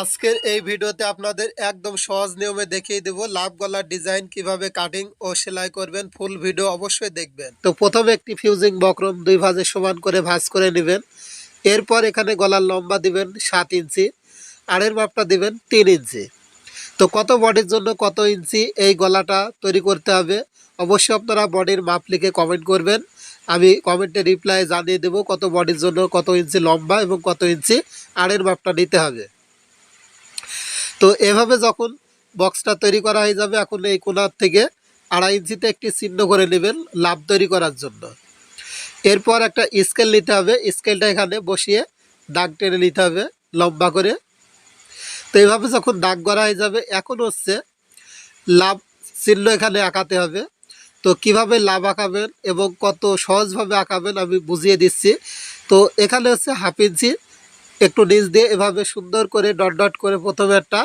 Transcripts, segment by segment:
আজকের এই ভিডিওতে আপনাদের একদম সহজ নিয়মে দেখিয়ে দেব লাভ গলার ডিজাইন কীভাবে কাটিং ও সেলাই করবেন। ফুল ভিডিও অবশ্যই দেখবেন। তো প্রথমে একটি ফিউজিং বক্রম দুই ভাজে সমান করে ভাজ করে নেবেন। এরপর এখানে গলার লম্বা দিবেন সাত ইঞ্চি, আড়ের মাপটা দিবেন তিন ইঞ্চি। তো কত বডির জন্য কত ইঞ্চি এই গলাটা তৈরি করতে হবে, অবশ্যই আপনারা বডির মাপ লিখে কমেন্ট করবেন। আমি কমেন্টে রিপ্লাই জানিয়ে দেবো কত বডির জন্য কত ইঞ্চি লম্বা এবং কত ইঞ্চি আড়ের মাপটা নিতে হবে। তো এভাবে যখন বক্সটা তৈরি করা হয়ে যাবে, এখন এই কোনার থেকে আড়াই ইঞ্চিতে একটি চিহ্ন করে নেবেন লাভ তৈরি করার জন্য। এরপর একটা স্কেল নিতে হবে। স্কেলটা এখানে বসিয়ে দাগ টেনে নিতে হবে লম্বা করে। তো এইভাবে যখন দাগ করা হয়ে যাবে, এখন হচ্ছে লাভ চিহ্ন এখানে আঁকাতে হবে। তো কীভাবে লাভ আঁকাবেন এবং কত সহজভাবে আঁকাবেন আমি বুঝিয়ে দিচ্ছি। তো এখানে হচ্ছে হাফ ইঞ্চি একটু নিচ দিয়ে এভাবে সুন্দর করে ডট ডট করে প্রথমে একটা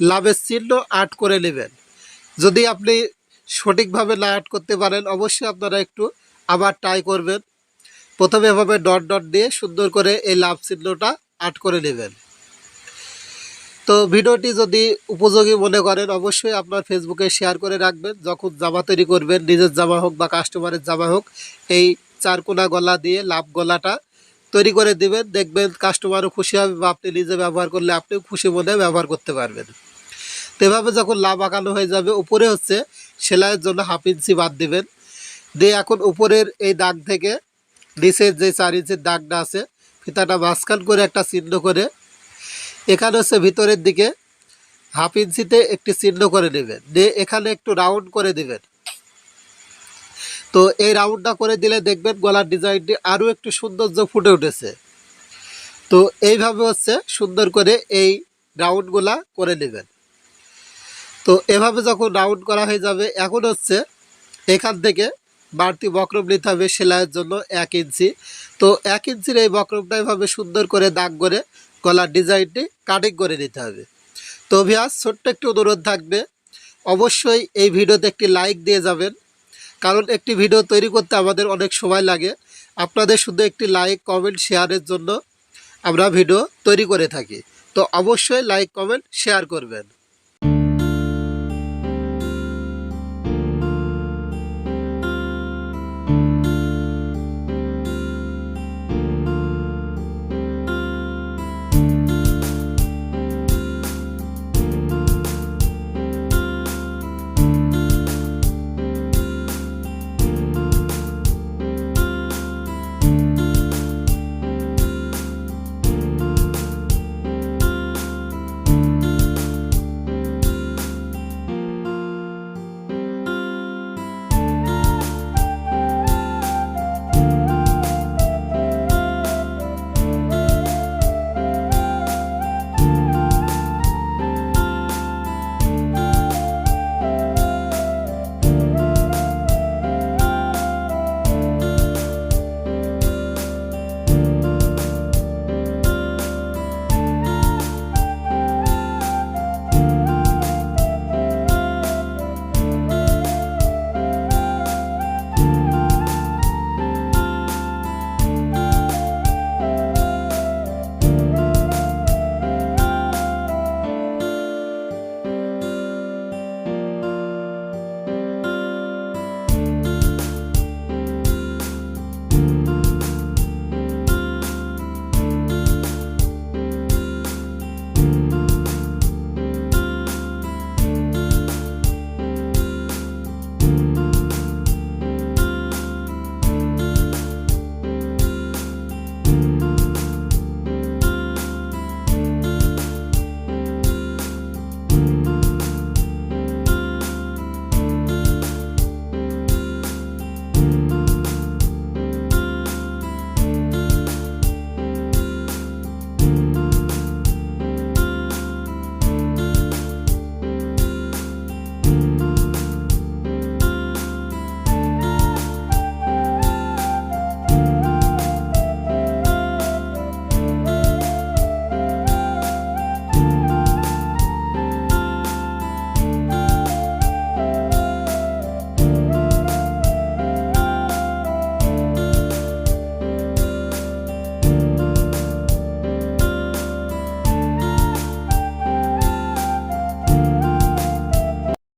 লাভের চিহ্ন আর্ট করে নেবেন। যদি আপনি সঠিকভাবে না আর্ট করতে পারেন, অবশ্যই আপনারা একটু আবার ট্রাই করবেন। প্রথমে এভাবে ডট ডট দিয়ে সুন্দর করে এই লাভ চিহ্নটা আর্ট করে নেবেন। তো ভিডিওটি যদি উপযোগী মনে করেন, অবশ্যই আপনার ফেসবুকে শেয়ার করে রাখবেন। যখন জামা তৈরি করবেন, নিজের জামা হোক বা কাস্টমারের জামা হোক, এই চারকোনা গলা দিয়ে লাভ গলাটা তৈরি করে দিবেন, দেখবেন কাস্টমারও খুশি হবে, বা আপনি নিজে ব্যবহার করলে আপনিও খুশি মনে ব্যবহার করতে পারবেন। তো এভাবে যখন লাভ আঁকানো হয়ে যাবে, উপরে হচ্ছে সেলাইয়ের জন্য হাফ ইঞ্চি বাদ দেবেন। দিয়ে এখন উপরের এই দাগ থেকে নিচের যে চার ইঞ্চির দাগটা আছে, ফিতাটা মাঝখান করে একটা চিহ্ন করে, এখানে হচ্ছে ভিতরের দিকে হাফ ইঞ্চিতে একটি চিহ্ন করে নেবেন। দিয়ে এখানে একটু রাউন্ড করে দিবেন। তো এই রাউন্ডটা করে দিলে দেখবেন গলার ডিজাইনটি আরও একটু সৌন্দর্য ফুটে উঠেছে। তো এইভাবে হচ্ছে সুন্দর করে এই রাউন্ডগুলা করে নেবেন। তো এভাবে যখন রাউন্ড করা হয়ে যাবে, এখন হচ্ছে এখান থেকে বাড়তি বক্রম নিতে হবে সেলাইয়ের জন্য এক ইঞ্চি। তো এক ইঞ্চির এই বক্রমটা এভাবে সুন্দর করে দাগ করে গলার ডিজাইনটি কাটিং করে নিতে হবে। তো ভিয়াস ছোট্ট একটি অনুরোধ থাকবে। অবশ্যই এই ভিডিওতে একটি লাইক দিয়ে যাবেন। কারণ একটি ভিডিও তৈরি করতে আমাদের অনেক সময় লাগে। আপনাদের শুধু একটি লাইক কমেন্ট শেয়ারের জন্য আমরা ভিডিও তৈরি করে থাকি। তো অবশ্যই লাইক কমেন্ট শেয়ার করবেন।